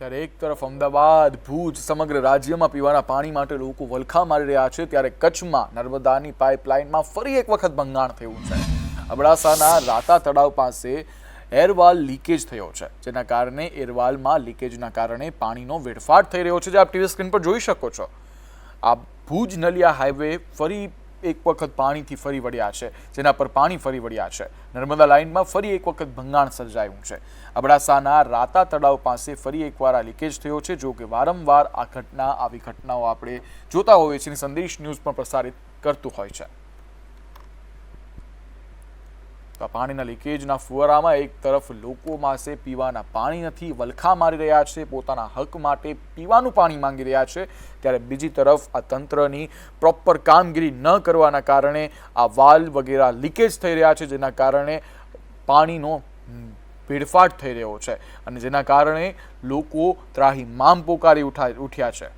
ત્યારે એક તરફ અમદાવાદ, ભુજ સમગ્ર રાજ્યમાં પીવાના પાણી માટે લોકો વલખા મારી રહ્યા છે, ત્યારે કચ્છમાં નર્મદાની પાઇપલાઇનમાં ફરી એક વખત ભંગાણ થયું છે. અબડાસાના રાતા તળાવ પાસે એરવાલ લીકેજ થયો છે, જેના કારણે એરવાલમાં લીકેજના કારણે પાણીનો વેડફાટ થઈ રહ્યો છે. જે આપ ટીવી સ્ક્રીન પર જોઈ શકો છો. આ ભુજ નલિયા હાઈવે ફરી એક વખત પાણીથી ફરી વળ્યા છે, જેના પર પાણી ફરી વળ્યા છે. નર્મદા લાઇનમાં ફરી એક વખત ભંગાણ સર્જાયું છે. અબડાસાના રાતા તળાવ પાસે ફરી એકવાર આ લીકેજ થયો છે, જો કે વારંવાર આ ઘટના, આવી ઘટનાઓ આપણે જોતા હોઈએ છીએ સંદેશ ન્યૂઝ પણ પ્રસારિત કરતું હોય છે. તો આ પાણીના લીકેજના ફુવારામાં એક તરફ લોકો પાસે પીવાના પાણી નથી, વલખા મારી રહ્યા છે, પોતાના હક માટે પીવાનું પાણી માંગી રહ્યા છે, ત્યારે બીજી તરફ આ તંત્રની પ્રોપર કામગીરી ન કરવાના કારણે આ વાલ વગેરે લીકેજ થઈ રહ્યા છે, જેના કારણે પાણીનો ભેડફાટ થઈ રહ્યો છે અને જેના કારણે લોકો ત્રાહી મામ પોકારી ઉઠા, ઉઠ્યા છે.